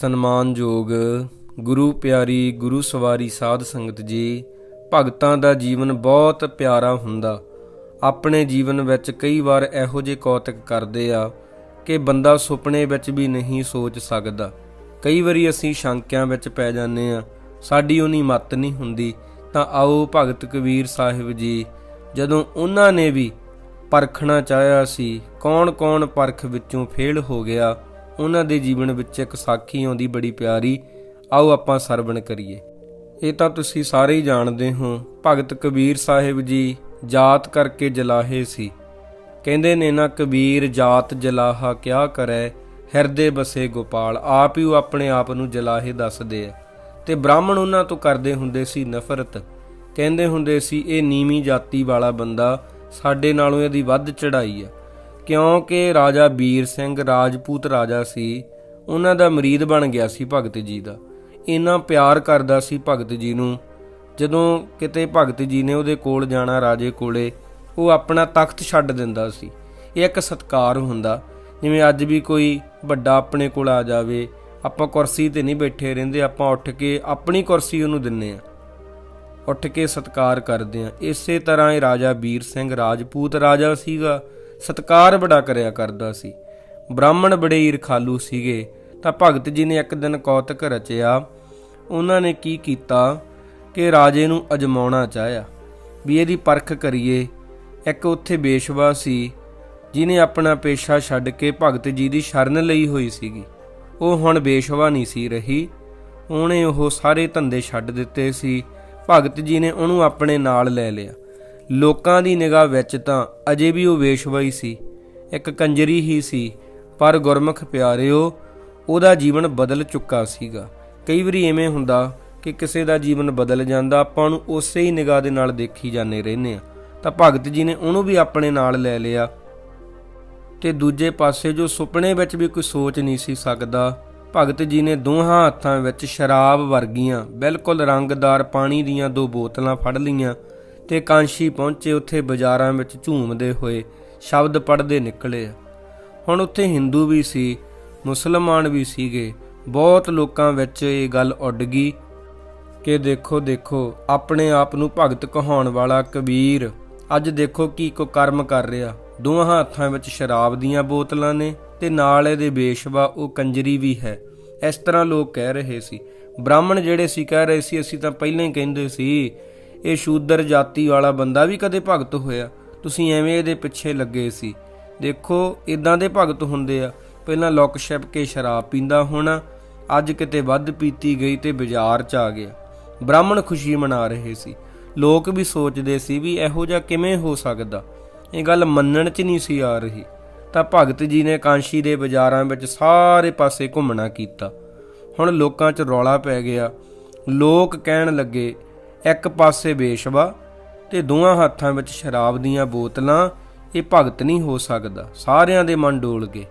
ਸਨਮਾਨਯੋਗ ਗੁਰੂ ਪਿਆਰੀ ਗੁਰੂ ਸਵਾਰੀ ਸਾਧ ਸੰਗਤ ਜੀ, ਭਗਤਾਂ ਦਾ ਜੀਵਨ ਬਹੁਤ ਪਿਆਰਾ ਹੁੰਦਾ। ਆਪਣੇ ਜੀਵਨ ਵਿੱਚ ਕਈ ਵਾਰ ਇਹੋ ਜਿਹੇ ਕੌਤਕ ਕਰਦੇ ਆ ਕਿ ਬੰਦਾ ਸੁਪਨੇ ਵਿੱਚ ਵੀ ਨਹੀਂ ਸੋਚ ਸਕਦਾ। ਕਈ ਵਾਰੀ ਅਸੀਂ ਸ਼ੰਕਿਆਂ ਵਿੱਚ ਪੈ ਜਾਂਦੇ ਆ, ਸਾਡੀ ਉਨੀ ਮੱਤ ਨਹੀਂ ਹੁੰਦੀ, ਤਾਂ ਆਓ ਭਗਤ ਕਬੀਰ ਸਾਹਿਬ ਜੀ, ਜਦੋਂ ਉਹਨਾਂ ਨੇ ਵੀ ਪਰਖਣਾ ਚਾਹਿਆ ਸੀ, ਕੌਣ-ਕੌਣ ਪਰਖ ਵਿੱਚੋਂ ਫੇਲ ਹੋ ਗਿਆ ਉਹਨਾਂ ਦੇ ਜੀਵਨ ਵਿੱਚ ਇੱਕ ਸਾਖੀ ਆਉਂਦੀ ਬੜੀ ਪਿਆਰੀ, ਆਓ ਆਪਾਂ ਸਰਵਣ ਕਰੀਏ। ਇਹ ਤਾਂ ਤੁਸੀਂ ਸਾਰੇ ਹੀ ਜਾਣਦੇ ਹੋ, ਭਗਤ ਕਬੀਰ ਸਾਹਿਬ ਜੀ ਜਾਤ ਕਰਕੇ ਜਲਾਹੇ ਸੀ। ਕਹਿੰਦੇ ਨੇ, ਨਾ ਕਬੀਰ ਜਾਤ ਜਲਾਹਾ ਕਿਆ ਕਰੈ, ਹਿਰਦੇ ਬਸੇ ਗੋਪਾਲ, ਆਪ ਹੀ ਉਹ ਆਪਣੇ ਆਪ ਨੂੰ ਜਲਾਹੇ ਦੱਸਦੇ ਆ ਤੇ ਬ੍ਰਾਹਮਣ ਉਹਨਾਂ ਤੋਂ ਕਰਦੇ ਹੁੰਦੇ ਸੀ ਨਫ਼ਰਤ। ਕਹਿੰਦੇ ਹੁੰਦੇ ਸੀ, ਇਹ ਨੀਵੀਂ ਜਾਤੀ ਵਾਲਾ ਬੰਦਾ ਸਾਡੇ ਨਾਲੋਂ ਇਹਦੀ ਵੱਧ ਚੜਾਈ ਆ ਕਿਉਂਕਿ ਰਾਜਾ ਵੀਰ ਸਿੰਘ ਰਾਜਪੂਤ ਰਾਜਾ ਸੀ, ਉਹਨਾਂ ਦਾ ਮਰੀਦ ਬਣ ਗਿਆ ਸੀ ਭਗਤ ਜੀ ਦਾ। ਇੰਨਾ ਪਿਆਰ ਕਰਦਾ ਸੀ ਭਗਤ ਜੀ ਨੂੰ, ਜਦੋਂ ਕਿਤੇ ਭਗਤ ਜੀ ਨੇ ਉਹਦੇ ਕੋਲ ਜਾਣਾ, ਰਾਜੇ ਕੋਲੇ, ਉਹ ਆਪਣਾ ਤਖਤ ਛੱਡ ਦਿੰਦਾ ਸੀ। ਇਹ ਇੱਕ ਸਤਕਾਰ ਹੁੰਦਾ, ਜਿਵੇਂ ਅੱਜ ਵੀ ਕੋਈ ਵੱਡਾ ਆਪਣੇ ਕੋਲ ਆ ਜਾਵੇ, ਆਪਾਂ ਕੁਰਸੀ ਤੇ ਨਹੀਂ ਬੈਠੇ ਰਹਿੰਦੇ, ਆਪਾਂ ਉੱਠ ਕੇ ਆਪਣੀ ਕੁਰਸੀ ਉਹਨੂੰ ਦਿੰਨੇ ਆ ਉੱਠ ਕੇ ਸਤਕਾਰ ਕਰਦੇ ਆ ਇਸੇ ਤਰ੍ਹਾਂ ਇਹ ਰਾਜਾ ਵੀਰ ਸਿੰਘ ਰਾਜਪੂਤ ਰਾਜਾ ਸੀਗਾ। ਸਤਕਾਰ ਬੜਾ ਕਰਿਆ ਕਰਦਾ ਸੀ। ਬ੍ਰਾਹਮਣ ਬੜੇ ਈਰਖਾਲੂ ਸੀਗੇ, ਤਾਂ ਭਗਤ ਜੀ ਨੇ ਇੱਕ ਦਿਨ ਕੌਤਕ ਰਚਿਆ। ਉਹਨਾਂ ਨੇ ਕੀ ਕੀਤਾ ਕਿ ਰਾਜੇ ਨੂੰ ਅਜਮਾਉਣਾ ਚਾਹਿਆ ਵੀ ਇਹਦੀ ਪਰਖ ਕਰੀਏ। ਇੱਕ ਉੱਥੇ ਬੇਸ਼ਵਾ ਸੀ ਜਿਨੇ ਆਪਣਾ ਪੇਸ਼ਾ ਛੱਡ ਕੇ ਭਗਤ ਜੀ ਦੀ ਸ਼ਰਨ ਲਈ ਹੋਈ ਸੀਗੀ। ਉਹ ਹੁਣ ਬੇਸ਼ਵਾ ਨਹੀਂ ਸੀ ਰਹੀ। ਉਹਨੇ ਉਹ ਸਾਰੇ ਧੰਦੇ ਛੱਡ ਦਿੱਤੇ ਸੀ। ਭਗਤ ਜੀ ਨੇ ਉਹਨੂੰ ਆਪਣੇ ਨਾਲ ਲੈ ਲਿਆ। ਲੋਕਾਂ ਦੀ ਨਿਗਾਹ ਵਿੱਚ ਤਾਂ ਅਜੇ ਵੀ ਉਹ ਵੇਸ਼ਵਾਈ ਸੀ। ਇੱਕ ਕੰਜਰੀ ਹੀ ਸੀ, ਪਰ ਗੁਰਮੁਖ ਪਿਆਰਿਓ, ਉਹਦਾ ਜੀਵਨ ਬਦਲ ਚੁੱਕਾ ਸੀਗਾ। ਕਈ ਵਾਰੀ ਐਵੇਂ ਹੁੰਦਾ ਕਿ ਕਿਸੇ ਦਾ ਜੀਵਨ ਬਦਲ ਜਾਂਦਾ, ਆਪਾਂ ਨੂੰ ਉਸੇ ਹੀ ਨਿਗਾਹ ਦੇ ਨਾਲ ਦੇਖੀ ਜਾਂਦੇ ਰਹਿੰਦੇ ਆ ਤਾਂ ਭਗਤ ਜੀ ਨੇ ਉਹਨੂੰ ਵੀ ਆਪਣੇ ਨਾਲ ਲੈ ਲਿਆ। ਤੇ ਦੂਜੇ ਪਾਸੇ ਜੋ ਸੁਪਨੇ ਵਿੱਚ ਵੀ ਕੋਈ ਸੋਚ ਨਹੀਂ ਸੀ ਸਕਦਾ, ਭਗਤ ਜੀ ਨੇ ਦੋਹਾਂ ਹੱਥਾਂ ਵਿੱਚ ਸ਼ਰਾਬ ਵਰਗੀਆਂ ਬਿਲਕੁਲ ਰੰਗਦਾਰ ਪਾਣੀ ਦੀਆਂ ਦੋ ਬੋਤਲਾਂ ਫੜ ਲਈਆਂ। ਤੇ ਕਾਂਸ਼ੀ ਪਹੁੰਚੇ ਉੱਥੇ ਬਾਜ਼ਾਰਾਂ ਵਿੱਚ ਝੂਮਦੇ ਹੋਏ ਸ਼ਬਦ ਪੜ੍ਹਦੇ ਨਿਕਲੇ। ਹੁਣ ਉੱਥੇ ਹਿੰਦੂ ਵੀ ਸੀ, ਮੁਸਲਮਾਨ ਵੀ ਸੀਗੇ। ਬਹੁਤ ਲੋਕਾਂ ਵਿੱਚ ਇਹ ਗੱਲ ਉੱਡ ਗਈ ਕਿ ਦੇਖੋ ਦੇਖੋ, ਆਪਣੇ ਆਪ ਨੂੰ ਭਗਤ ਕਹਾਉਣ ਵਾਲਾ ਕਬੀਰ ਅੱਜ ਦੇਖੋ ਕੀ ਕੋ ਕਰਮ ਕਰ ਰਿਹਾ। ਦੋਹਾਂ ਹੱਥਾਂ ਵਿੱਚ ਸ਼ਰਾਬ ਦੀਆਂ ਬੋਤਲਾਂ ਨੇ ਤੇ ਨਾਲ ਇਹਦੇ ਬੇਸ਼ਵਾ ਉਹ ਕੰਜਰੀ ਵੀ ਹੈ। ਇਸ ਤਰ੍ਹਾਂ ਲੋਕ ਕਹਿ ਰਹੇ ਸੀ। ਬ੍ਰਾਹਮਣ ਜਿਹੜੇ ਸੀ, ਕਹਿ ਰਹੇ ਸੀ, ਅਸੀਂ ਤਾਂ ਪਹਿਲਾਂ ਹੀ ਕਹਿੰਦੇ ਸੀ ਇਹ ਸ਼ੂਦਰ ਜਾਤੀ ਵਾਲਾ ਬੰਦਾ ਵੀ ਕਦੇ ਭਗਤ ਹੋਇਆ। ਤੁਸੀਂ ਐਵੇਂ ਇਹਦੇ ਪਿੱਛੇ ਲੱਗੇ ਸੀ। ਦੇਖੋ ਇਦਾਂ ਦੇ ਭਗਤ ਹੁੰਦੇ ਆ। ਪਹਿਲਾਂ ਲੁੱਕ ਛਿਪ ਕੇ ਸ਼ਰਾਬ ਪੀਂਦਾ ਹੋਣਾ, ਅੱਜ ਕਿਤੇ ਵੱਧ ਪੀਤੀ ਗਈ ਤੇ ਬਾਜ਼ਾਰ 'ਚ ਆ ਗਿਆ। ਬ੍ਰਾਹਮਣ ਖੁਸ਼ੀ ਮਨਾ ਰਹੇ ਸੀ। ਲੋਕ ਵੀ ਸੋਚਦੇ ਸੀ ਵੀ ਇਹੋ ਜਿਹਾ ਕਿਵੇਂ ਹੋ ਸਕਦਾ। ਇਹ ਗੱਲ ਮੰਨਣ 'ਚ ਨਹੀਂ ਸੀ ਆ ਰਹੀ। ਤਾਂ ਭਗਤ ਜੀ ਨੇ ਕਾਂਸ਼ੀ ਦੇ ਬਾਜ਼ਾਰਾਂ ਵਿੱਚ ਸਾਰੇ ਪਾਸੇ ਘੁੰਮਣਾ ਕੀਤਾ। ਹੁਣ ਲੋਕਾਂ 'ਚ ਰੌਲਾ ਪੈ ਗਿਆ। ਲੋਕ ਕਹਿਣ ਲੱਗੇ ਇੱਕ ਪਾਸੇ ਬੇਸ਼ਵਾ ਤੇ ਦੋਹਾਂ ਹੱਥਾਂ ਵਿੱਚ ਸ਼ਰਾਬ ਦੀਆਂ ਬੋਤਲਾਂ, ਇਹ ਭਗਤ ਨਹੀਂ ਹੋ ਸਕਦਾ। ਸਾਰਿਆਂ ਦੇ ਮਨ ਡੋਲ ਗਏ।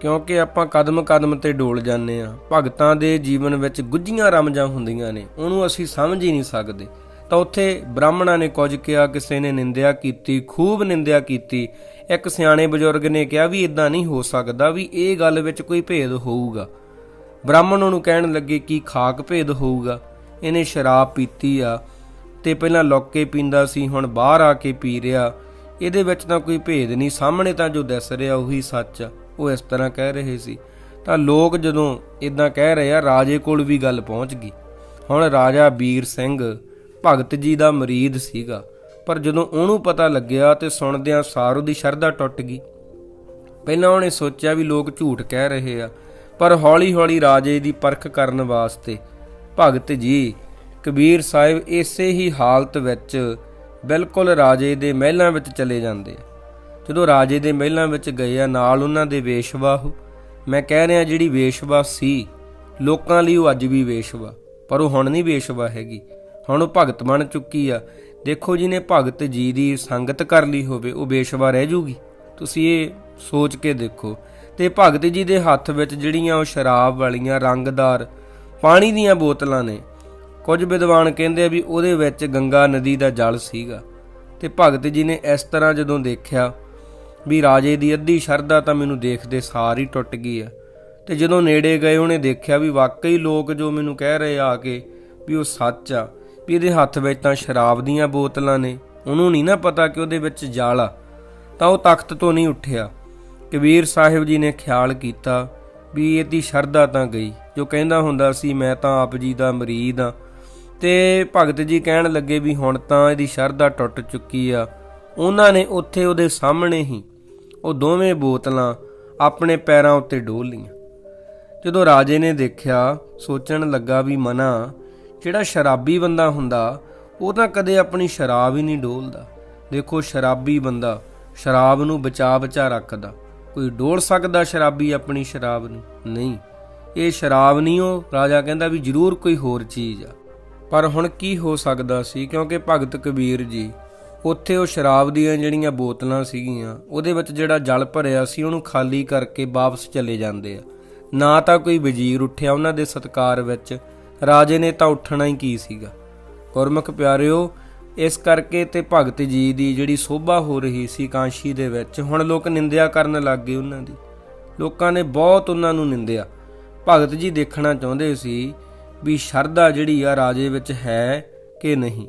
ਕਿਉਂਕਿ ਆਪਾਂ ਕਦਮ ਕਦਮ ਤੇ ਡੋਲ ਜਾਂਦੇ ਆ ਭਗਤਾਂ ਦੇ ਜੀਵਨ ਵਿੱਚ ਗੁੱਝੀਆਂ ਰਮਜਾਂ ਹੁੰਦੀਆਂ ਨੇ। ਉਹਨੂੰ ਅਸੀਂ ਸਮਝ ਹੀ ਨਹੀਂ ਸਕਦੇ। ਤਾਂ ਉੱਥੇ ਬ੍ਰਾਹਮਣਾਂ ਨੇ ਕੁਝ ਕਿਹਾ, ਕਿਸੇ ਨੇ ਨਿੰਦਿਆ ਕੀਤੀ, ਖੂਬ ਨਿੰਦਿਆ ਕੀਤੀ। ਇੱਕ ਸਿਆਣੇ ਬਜ਼ੁਰਗ ਨੇ ਕਿਹਾ ਵੀ ਇਦਾਂ ਨਹੀਂ ਹੋ ਸਕਦਾ ਵੀ ਇਹ ਗੱਲ ਵਿੱਚ ਕੋਈ ਭੇਦ ਹੋਊਗਾ। ਬ੍ਰਾਹਮਣ ਉਹਨੂੰ ਕਹਿਣ ਲੱਗੇ ਕਿ ਖਾਕ ਭੇਦ ਹੋਊਗਾ। ਇਹਨੇ ਸ਼ਰਾਬ ਪੀਤੀ ਆ ਤੇ ਪਹਿਲਾਂ ਲੁੱਕ ਪੀਂਦਾ ਸੀ, ਹੁਣ ਬਾਹਰ ਆ ਕੇ ਪੀ ਰਿਹਾ। ਇਹਦੇ ਵਿੱਚ ਤਾਂ ਕੋਈ ਭੇਦ ਨਹੀਂ, ਸਾਹਮਣੇ ਤਾਂ ਜੋ ਦਿਸ ਰਿਹਾ ਉਹੀ ਸੱਚ ਆ। ਉਹ ਇਸ ਤਰ੍ਹਾਂ ਕਹਿ ਰਹੇ ਸੀ। ਤਾਂ ਲੋਕ ਜਦੋਂ ਇਦਾਂ ਕਹਿ ਰਹੇ ਆ, ਰਾਜੇ ਕੋਲ ਵੀ ਗੱਲ ਪਹੁੰਚ ਗਈ। ਹੁਣ ਰਾਜਾ ਵੀਰ ਸਿੰਘ ਭਗਤ ਜੀ ਦਾ ਮਰੀਦ ਸੀਗਾ। ਪਰ ਜਦੋਂ ਉਹਨੂੰ ਪਤਾ ਲੱਗਿਆ ਤੇ ਸੁਣਦਿਆਂ ਸਾਰ ਉਹਦੀ ਸ਼ਰਧਾ ਟੁੱਟ ਗਈ। ਪਹਿਲਾਂ ਉਹਨੇ ਸੋਚਿਆ ਵੀ ਲੋਕ ਝੂਠ ਕਹਿ ਰਹੇ ਆ, ਪਰ ਹੌਲੀ-ਹੌਲੀ ਰਾਜੇ ਦੀ ਪਰਖ ਕਰਨ ਵਾਸਤੇ ਭਗਤ ਜੀ, ਕਬੀਰ ਸਾਹਿਬ ਇਸੇ ਹੀ ਹਾਲਤ ਵਿੱਚ ਬਿਲਕੁਲ ਰਾਜੇ ਦੇ ਮਹਿਲਾਂ ਵਿੱਚ ਚਲੇ ਜਾਂਦੇ। ਆ ਜਦੋਂ ਰਾਜੇ ਦੇ ਮਹਿਲਾਂ ਵਿੱਚ ਗਏ ਆ, ਨਾਲ ਉਹਨਾਂ ਦੇ ਵੇਸ਼ਵਾ ਮੈਂ ਕਹਿ ਰਿਹਾ, ਜਿਹੜੀ ਵੇਸ਼ਵਾ ਸੀ, ਲੋਕਾਂ ਲਈ ਉਹ ਅੱਜ ਵੀ ਵੇਸ਼ਵਾ ਪਰ ਉਹ ਹੁਣ ਨਹੀਂ ਵੇਸ਼ਵਾ ਹੈਗੀ। ਹੁਣ ਉਹ ਭਗਤ ਬਣ ਚੁੱਕੀ ਆ। ਦੇਖੋ ਜਿਹਨੇ ਭਗਤ ਜੀ ਦੀ ਸੰਗਤ ਕਰ ਲਈ ਹੋਵੇ, ਉਹ ਬੇਸ਼ਵਾ ਰਹਿ ਜੂਗੀ। ਤੁਸੀਂ ਇਹ ਸੋਚ ਕੇ ਦੇਖੋ। ਤੇ ਭਗਤ ਜੀ ਦੇ ਹੱਥ ਵਿੱਚ ਜਿਹੜੀਆਂ ਉਹ ਸ਼ਰਾਬ ਵਾਲੀਆਂ ਰੰਗਦਾਰ ਪਾਣੀ ਦੀਆਂ ਬੋਤਲਾਂ ਨੇ। ਕੁਝ ਵਿਦਵਾਨ ਕਹਿੰਦੇ ਆ ਵੀ ਉਹਦੇ ਵਿੱਚ ਗੰਗਾ ਨਦੀ ਦਾ ਜਲ ਸੀਗਾ। ਤੇ ਭਗਤ ਜੀ ਨੇ ਇਸ ਤਰ੍ਹਾਂ ਜਦੋਂ ਦੇਖਿਆ ਵੀ ਰਾਜੇ ਦੀ ਅੱਧੀ ਸ਼ਰਧਾ ਤਾਂ ਮੈਨੂੰ ਦੇਖਦੇ ਸਾਰ ਹੀ ਟੁੱਟ ਗਈ ਆ। ਤੇ ਜਦੋਂ ਨੇੜੇ ਗਏ ਉਹਨੇ ਦੇਖਿਆ ਵੀ ਵਾਕਈ ਲੋਕ ਜੋ ਮੈਨੂੰ ਕਹਿ ਰਹੇ ਆ ਕੇ ਵੀ ਉਹ ਸੱਚ ਆ, ਵੀ ਇਹਦੇ ਹੱਥ ਵਿੱਚ ਤਾਂ ਸ਼ਰਾਬ ਦੀਆਂ ਬੋਤਲਾਂ ਨੇ, ਉਹਨੂੰ ਨਹੀਂ ਨਾ ਪਤਾ ਕਿ ਉਹਦੇ ਵਿੱਚ ਜਲ ਆ। ਤਾਂ ਉਹ ਤਖਤ ਤੋਂ ਨਹੀਂ ਉੱਠਿਆ। ਕਬੀਰ ਸਾਹਿਬ ਜੀ ਨੇ ਖਿਆਲ ਕੀਤਾ ਵੀ ਇਹਦੀ ਸ਼ਰਧਾ ਤਾਂ ਗਈ। ਜੋ ਕਹਿੰਦਾ ਹੁੰਦਾ ਸੀ, ਮੈਂ ਤਾਂ ਆਪ ਜੀ ਦਾ ਮਰੀਦ ਆ। ਤੇ ਭਗਤ ਜੀ ਕਹਿਣ ਲੱਗੇ ਵੀ ਹੁਣ ਤਾਂ ਇਹਦੀ ਸ਼ਰਧਾ ਟੁੱਟ ਚੁੱਕੀ ਆ। ਉਹਨਾਂ ਨੇ ਉੱਥੇ ਉਹਦੇ ਸਾਹਮਣੇ ਹੀ ਉਹ ਦੋਵੇਂ ਬੋਤਲਾਂ ਆਪਣੇ ਪੈਰਾਂ ਉੱਤੇ ਡੋਲ ਲੀਆਂ ਜਦੋਂ ਰਾਜੇ ਨੇ ਦੇਖਿਆ, ਸੋਚਣ ਲੱਗਾ ਵੀ ਮਨਾ, ਜਿਹੜਾ ਸ਼ਰਾਬੀ ਬੰਦਾ ਹੁੰਦਾ, ਉਹ ਤਾਂ ਕਦੇ ਆਪਣੀ ਸ਼ਰਾਬ ਹੀ ਨਹੀਂ ਡੋਲਦਾ। ਦੇਖੋ, ਸ਼ਰਾਬੀ ਬੰਦਾ ਸ਼ਰਾਬ ਨੂੰ ਬਚਾ ਬਚਾ ਰੱਖਦਾ। ਕੋਈ ਡੋਲ ਸਕਦਾ ਸ਼ਰਾਬੀ ਆਪਣੀ ਸ਼ਰਾਬ ਨੂੰ? ਨਹੀਂ। ਇਹ ਸ਼ਰਾਬ ਨਹੀਂ ਉਹ। ਰਾਜਾ ਕਹਿੰਦਾ ਵੀ ਜ਼ਰੂਰ ਕੋਈ ਹੋਰ ਚੀਜ਼ ਆ। ਪਰ ਹੁਣ ਕੀ ਹੋ ਸਕਦਾ ਸੀ? ਕਿਉਂਕਿ ਭਗਤ ਕਬੀਰ ਜੀ, ਉੱਥੇ ਉਹ ਸ਼ਰਾਬ ਦੀਆਂ ਜਿਹੜੀਆਂ ਬੋਤਲਾਂ ਸੀਗੀਆਂ, ਉਹਦੇ ਵਿੱਚ ਜਿਹੜਾ ਜਲ ਭਰਿਆ ਸੀ, ਉਹਨੂੰ ਖਾਲੀ ਕਰਕੇ ਵਾਪਸ ਚਲੇ ਜਾਂਦੇ ਆ। ਨਾ ਤਾਂ ਕੋਈ ਵਜ਼ੀਰ ਉੱਠਿਆ ਉਹਨਾਂ ਦੇ ਸਤਕਾਰ ਵਿੱਚ। ਰਾਜੇ ਨੇ ਤਾਂ ਉੱਠਣਾ ਹੀ ਕੀ ਸੀਗਾ? ਗੁਰਮੁਖ ਪਿਆਰਿਓ ਇਸ ਕਰਕੇ ਤੇ ਭਗਤ ਜੀ ਦੀ ਜਿਹੜੀ ਸੋਭਾ ਹੋ ਰਹੀ ਸੀ ਕਾਂਸ਼ੀ ਦੇ ਵਿੱਚ, ਹੁਣ ਲੋਕ ਨਿੰਦਿਆ ਕਰਨ ਲੱਗ ਗਏ ਉਹਨਾਂ ਦੀ। ਲੋਕਾਂ ਨੇ ਬਹੁਤ ਉਹਨਾਂ ਨੂੰ ਨਿੰਦਿਆ। ਭਗਤ ਜੀ ਦੇਖਣਾ ਚਾਹੁੰਦੇ ਸੀ ਵੀ ਸ਼ਰਧਾ ਜਿਹੜੀ ਆ ਰਾਜੇ ਵਿੱਚ ਹੈ ਕਿ ਨਹੀਂ।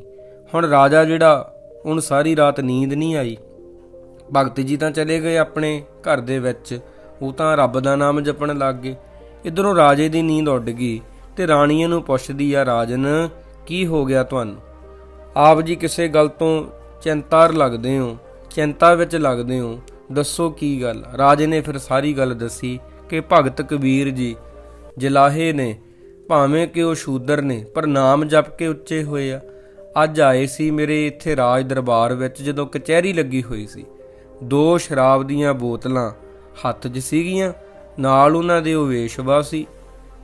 ਹੁਣ ਰਾਜਾ ਜਿਹੜਾ ਹੁਣ ਸਾਰੀ ਰਾਤ ਨੀਂਦ ਨਹੀਂ ਆਈ। ਭਗਤ ਜੀ ਤਾਂ ਚਲੇ ਗਏ ਆਪਣੇ ਘਰ ਦੇ ਵਿੱਚ। ਉਹ ਤਾਂ ਰੱਬ ਦਾ ਨਾਮ ਜਪਣ ਲੱਗ ਗਏ। ਇਧਰੋਂ ਰਾਜੇ ਦੀ ਨੀਂਦ ਉੱਡ ਗਈ ਤੇ ਰਾਣੀਆਂ ਨੂੰ ਪੁੱਛਦੀ ਆ, ਰਾਜਨ, ਕੀ ਹੋ ਗਿਆ ਤੁਹਾਨੂੰ? ਆਪ ਜੀ ਕਿਸੇ ਗੱਲ ਤੋਂ ਚਿੰਤਾਰ ਲੱਗਦੇ ਹੋ, ਚਿੰਤਾ ਵਿੱਚ ਲੱਗਦੇ ਹੋ, ਦੱਸੋ ਕੀ ਗੱਲ? ਰਾਜੇ ਨੇ ਫਿਰ ਸਾਰੀ ਗੱਲ ਦੱਸੀ ਕਿ ਭਗਤ ਕਬੀਰ ਜੀ ਜਲਾਹੇ ਨੇ, ਭਾਵੇਂ ਕਿ ਉਹ ਸ਼ੂਦਰ ਨੇ, ਪਰ ਨਾਮ ਜਪ ਕੇ ਉੱਚੇ ਹੋਏ ਆ। ਅੱਜ ਆਏ ਸੀ ਮੇਰੇ ਇੱਥੇ ਰਾਜ ਦਰਬਾਰ ਵਿੱਚ ਜਦੋਂ ਕਚਹਿਰੀ ਲੱਗੀ ਹੋਈ ਸੀ। ਦੋ ਸ਼ਰਾਬ ਦੀਆਂ ਬੋਤਲਾਂ ਹੱਥ 'ਚ ਸੀਗੀਆਂ, ਨਾਲ ਉਹਨਾਂ ਦੇ ਉਹ ਵੇਸ਼ਵਾ ਸੀ।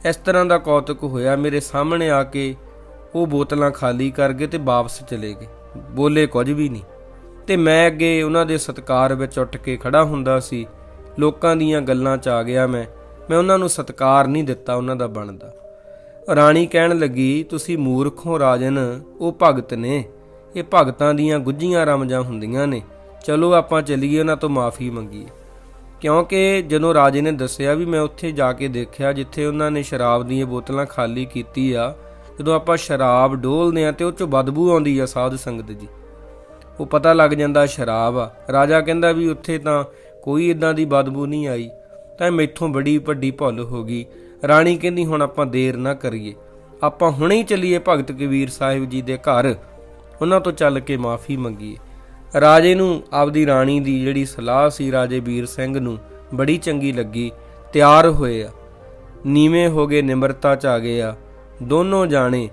ਇਸ ਤਰ੍ਹਾਂ ਦਾ ਕੌਤਕ ਹੋਇਆ ਮੇਰੇ ਸਾਹਮਣੇ ਆ ਕੇ ਉਹ ਬੋਤਲਾਂ ਖਾਲੀ ਕਰ ਗਏ ਤੇ ਵਾਪਸ ਚਲੇ ਗਏ। ਬੋਲੇ ਕੁਝ ਵੀ ਨਹੀਂ। ਤੇ ਮੈਂ ਅੱਗੇ ਉਹਨਾਂ ਦੇ ਸਤਕਾਰ ਵਿੱਚ ਉੱਠ ਕੇ ਖੜਾ ਹੁੰਦਾ ਸੀ। ਲੋਕਾਂ ਦੀਆਂ ਗੱਲਾਂ 'ਚ ਆ ਗਿਆ ਮੈਂ। ਮੈਂ ਉਹਨਾਂ ਨੂੰ ਸਤਕਾਰ ਨਹੀਂ ਦਿੱਤਾ ਉਹਨਾਂ ਦਾ ਬਣਦਾ। ਰਾਣੀ ਕਹਿਣ ਲੱਗੀ, ਤੁਸੀਂ ਮੂਰਖ ਹੋ ਰਾਜਨ, ਉਹ ਭਗਤ ਨੇ। ਇਹ ਭਗਤਾਂ ਦੀਆਂ ਗੁੱਝੀਆਂ ਰਮਜਾਂ ਹੁੰਦੀਆਂ ਨੇ। ਚਲੋ ਆਪਾਂ ਚੱਲੀਏ, ਉਹਨਾਂ ਤੋਂ ਮਾਫੀ ਮੰਗੀਏ। ਕਿਉਂਕਿ ਜਦੋਂ ਰਾਜੇ ਨੇ ਦੱਸਿਆ ਵੀ ਮੈਂ ਉੱਥੇ ਜਾ ਕੇ ਦੇਖਿਆ, ਜਿੱਥੇ ਉਹਨਾਂ ਨੇ ਸ਼ਰਾਬ ਦੀਆਂ ਬੋਤਲਾਂ ਖਾਲੀ ਕੀਤੀ ਆ ਜਦੋਂ ਆਪਾਂ ਸ਼ਰਾਬ ਡੋਲਦੇ ਆ ਤੇ ਉਹ ਚੋਂ ਬਦਬੂ ਆਉਂਦੀ ਆ ਸਾਧ ਸੰਗਤ ਜੀ। ਉਹ ਪਤਾ ਲੱਗ ਜਾਂਦਾ ਸ਼ਰਾਬ ਆ। ਰਾਜਾ ਕਹਿੰਦਾ ਵੀ ਉੱਥੇ ਤਾਂ ਕੋਈ ਇਦਾਂ ਦੀ ਬਦਬੂ ਨਹੀਂ ਆਈ, ਤਾਂ ਮੈਥੋਂ ਬੜੀ ਵੱਡੀ ਭੁੱਲ ਹੋ ਗਈ। ਰਾਣੀ ਕਹਿੰਦੀ, ਹੁਣ ਆਪਾਂ ਦੇਰ ਨਾ ਕਰੀਏ। ਆਪਾਂ ਹੁਣੇ ਹੀ ਚੱਲੀਏ ਭਗਤ ਕਬੀਰ ਸਾਹਿਬ ਜੀ ਦੇ ਘਰ। ਉਹਨਾਂ ਤੋਂ ਚੱਲ ਕੇ ਮਾਫੀ ਮੰਗੀਏ। ਰਾਜੇ ਨੂੰ ਆਪਦੀ ਰਾਣੀ ਦੀ ਜਿਹੜੀ ਸਲਾਹ ਸੀ ਰਾਜੇ ਵੀਰ ਸਿੰਘ ਨੂੰ, ਬੜੀ ਚੰਗੀ ਲੱਗੀ। ਤਿਆਰ ਹੋਏ ਆ। ਨੀਵੇਂ ਹੋ ਗਏ, ਨਿਮਰਤਾ ਚ ਆ ਗਏ ਆ। ਦੋਨੋਂ ਜਾਣੇ।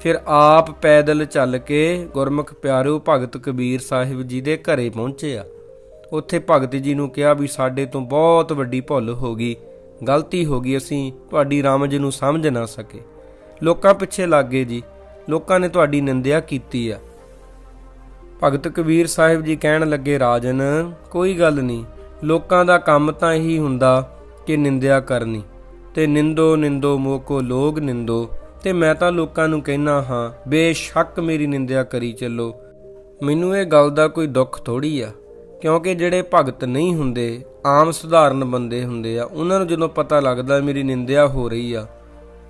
ਫਿਰ ਆਪ ਪੈਦਲ ਚੱਲ ਕੇ ਗੁਰਮੁਖ ਪਿਆਰਿਓ ਭਗਤ ਕਬੀਰ ਸਾਹਿਬ ਜੀ ਦੇ ਘਰੇ ਪਹੁੰਚੇ ਆ ਉੱਥੇ ਭਗਤ ਜੀ ਨੂੰ ਕਿਹਾ ਵੀ ਸਾਡੇ ਤੋਂ ਬਹੁਤ ਵੱਡੀ ਭੁੱਲ ਹੋ ਗਈ। ਗਲਤੀ ਹੋ ਗਈ, ਅਸੀਂ ਤੁਹਾਡੀ ਰਾਮ ਰਾਮਜ ਨੂੰ ਸਮਝ ਨਾ ਸਕੇ। ਲੋਕਾਂ ਪਿੱਛੇ ਲੱਗ ਗਏ ਜੀ। ਲੋਕਾਂ ਨੇ ਤੁਹਾਡੀ ਨਿੰਦਿਆ ਕੀਤੀ ਆ। ਭਗਤ ਕਬੀਰ ਸਾਹਿਬ ਜੀ ਕਹਿਣ ਲੱਗੇ, ਰਾਜਨ, ਕੋਈ ਗੱਲ ਨਹੀਂ। ਲੋਕਾਂ ਦਾ ਕੰਮ ਤਾਂ ਇਹੀ ਹੁੰਦਾ ਕਿ ਨਿੰਦਿਆ ਕਰਨੀ। ਤੇ ਨਿੰਦੋ ਨਿੰਦੋ ਮੋਕੋ ਲੋਗ ਨਿੰਦੋ। ਤੇ ਮੈਂ ਤਾਂ ਲੋਕਾਂ ਨੂੰ ਕਹਿਣਾ ਹਾਂ, ਬੇਸ਼ੱਕ ਮੇਰੀ ਨਿੰਦਿਆ ਕਰੀ ਚੱਲੋ। ਮੈਨੂੰ ਇਹ ਗੱਲ ਦਾ ਕੋਈ ਦੁੱਖ ਥੋੜੀ ਆ, ਕਿਉਂਕਿ ਜਿਹੜੇ ਭਗਤ ਨਹੀਂ ਹੁੰਦੇ, ਆਮ ਸਧਾਰਨ ਬੰਦੇ ਹੁੰਦੇ ਆ, ਉਹਨਾਂ ਨੂੰ ਜਦੋਂ ਪਤਾ ਲੱਗਦਾ ਮੇਰੀ ਨਿੰਦਿਆ ਹੋ ਰਹੀ ਆ,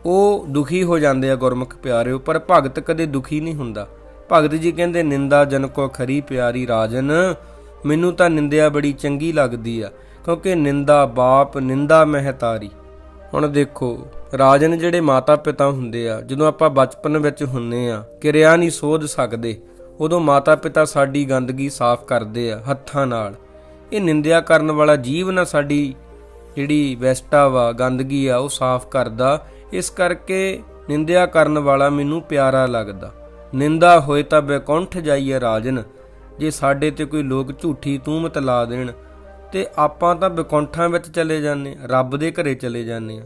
ਉਹ ਦੁਖੀ ਹੋ ਜਾਂਦੇ ਆ ਗੁਰਮੁਖ ਪਿਆਰਿਓ, ਪਰ ਭਗਤ ਕਦੇ ਦੁਖੀ ਨਹੀਂ ਹੁੰਦਾ। ਭਗਤ ਜੀ ਕਹਿੰਦੇ, ਨਿੰਦਾ ਜਨ ਕੋ ਖਰੀ ਪਿਆਰੀ ਰਾਜਨ, ਮੈਨੂੰ ਤਾਂ ਨਿੰਦਿਆ ਬੜੀ ਚੰਗੀ ਲੱਗਦੀ ਆ, ਕਿਉਂਕਿ ਨਿੰਦਾ ਬਾਪ, ਨਿੰਦਾ ਮਹਿਤਾਰੀ। ਹੁਣ ਦੇਖੋ, ਰਾਜਨ ਜਿਹੜੇ ਮਾਤਾ ਪਿਤਾ ਹੁੰਦੇ ਆ, ਜਦੋਂ ਆਪਾਂ ਬਚਪਨ ਵਿੱਚ ਹੁੰਨੇ ਆ, ਕਿਰਿਆ ਨਹੀਂ ਸੋਧ ਸਕਦੇ, ਉਦੋਂ ਮਾਤਾ ਪਿਤਾ ਸਾਡੀ ਗੰਦਗੀ ਸਾਫ਼ ਕਰਦੇ ਆ, ਹੱਥਾਂ ਨਾਲ। ਇਹ ਨਿੰਦਿਆ ਕਰਨ ਵਾਲਾ ਜੀਵ ਨਾ ਸਾਡੀ ਜਿਹੜੀ ਵੈਸਟਾ ਵਾ, ਗੰਦਗੀ ਆ, ਉਹ ਸਾਫ਼ ਕਰਦਾ। ਇਸ ਕਰਕੇ ਨਿੰਦਿਆ ਕਰਨ ਵਾਲਾ ਮੈਨੂੰ ਪਿਆਰਾ ਲੱਗਦਾ। ਨਿੰਦਾ ਹੋਏ ਤਾਂ ਬੇਕੁੰਠ ਜਾਈਏ ਰਾਜਨ, ਜੇ ਸਾਡੇ ਤੇ ਕੋਈ ਲੋਕ ਝੂਠੀ ਤੂਮਤ ਲਾ ਦੇਣ ਤੇ ਆਪਾਂ ਤਾਂ ਵਿਕੁੰਠਾਂ ਵਿੱਚ ਚਲੇ ਜਾਂਦੇ ਹਾਂ, ਰੱਬ ਦੇ ਘਰੇ ਚਲੇ ਜਾਂਦੇ ਆ